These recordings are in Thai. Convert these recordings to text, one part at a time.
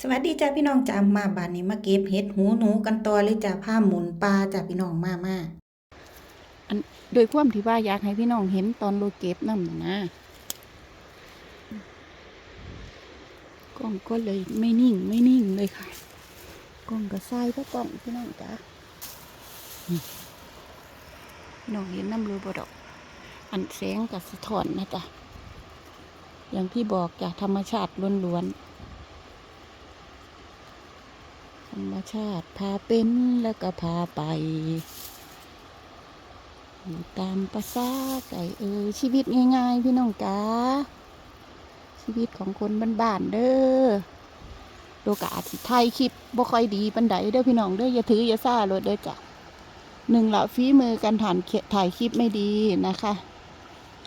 สวัสดีจ้าพี่น้องจ้ามาบ้านนี้มาเก็บเห็ดหูหนูกันต่อเลยจ้าผ้าหมุนปลาจ้าพี่น้องมามาอันโดยความที่ว่าอยากให้พี่น้องเห็นตอนโลเก็บนั่นะกล้องก็เลยไม่นิ่งไม่นิ่งเลยค่ะกล้องก็ใส่เพระกล้องพี่น้องจ้าพี่น้องเห็นน้ำรูบดอก อันแสงกับสะท้อนนะจ๊ะอย่างที่บอกจ้ะธรรมชาติล้วนๆธ รรมชาติพาเป็นแล้วก็พาไป ตามภาษาไก่เออชีวิตง่าย ๆ พี่น้องจ้าชีวิตของคนบ้านๆเด้อโลกาสิไทยคลิปบ่ค่อยดีปันไดเด้อพี่น้องเด้ออย่าถืออย่าซ่าเลยเด้อจ้ะหนึ่งละฝีมือการถ่านถ่ายคลิปไม่ดีนะคะ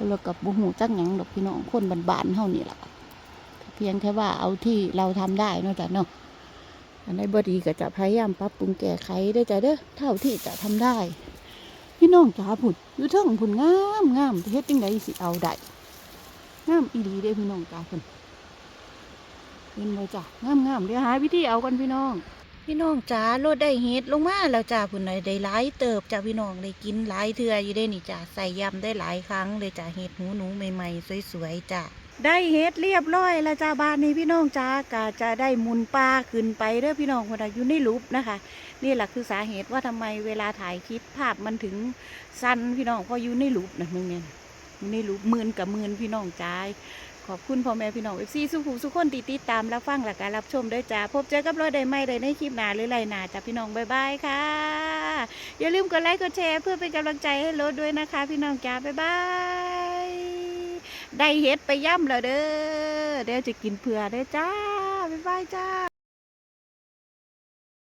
แล้วกับบุหูจักหยังดอกพี่น้องคนบ้านๆเฮานี่ล่ะเพียงแค่ว่าเอาที่เราทำได้นาะจ้ะเนาะ อันใดบ่ดีก็จะพยายามปรับปรุงแก้ไขได้จ้ะเด้อเท่าที่จะทำได้ พี่น้องจ๋าผุดอยู่เทิงผุนงามงามเฮ็ดจังไดสิเอาได้งามอีหลีเด้พี่น้องจ๋าผุนเห็นบ่จ้ะงามงามเดี๋ยวหาวิธีเอากันพี่น้อง พี่น้องจ้าโลดได้เห็ดลงมาแล้วจ้าพุ่นน่ะได้หลายเติบจ้าพี่น้องได้กินหลายเทื่ออยู่ได้นี่จ้าใส่ยำได้หลายครั้งเลยจ้าเห็ดหูหนูใหม่ๆสวยๆจ้า ได้เห็ดเรียบร้อยแล้วจ้าบ้านนี้พี่น้องจ้าก็จะได้มุนปลาขึ้นไปเด้อพี่น้องคนน่ะอยู่ในรูปนะคะ นี่แหละคือสาเหตุว่าทำไมเวลาถ่ายคลิปภาพมันถึงสั้นพี่น้องเพราะอยู่ในรูปนะมึงเนี่ยอยู่ในรูปมื่นกับมื่นพี่น้องจ้าขอบคุณพ่อแม่พี่น้องเอฟซีสุขุสุขคนติดติดตามรับฟังและการรับชมด้วยจ้าพบเจอกับรอยได้ไม่ได้ในคลิปหน้าหรือไรหน้าจ้าพี่น้องบายบายค่ะ อย่าลืมกดไลค์กดแชร์เพื่อเป็นกำลังใจให้รถด้วยนะคะ พี่น้องจ้าบายบาย ได้เฮ็ดไปย่ำแล้วเด้อเดี๋ยวจะกินเผื่อเด้อจ้าบ๊ายบายจ้า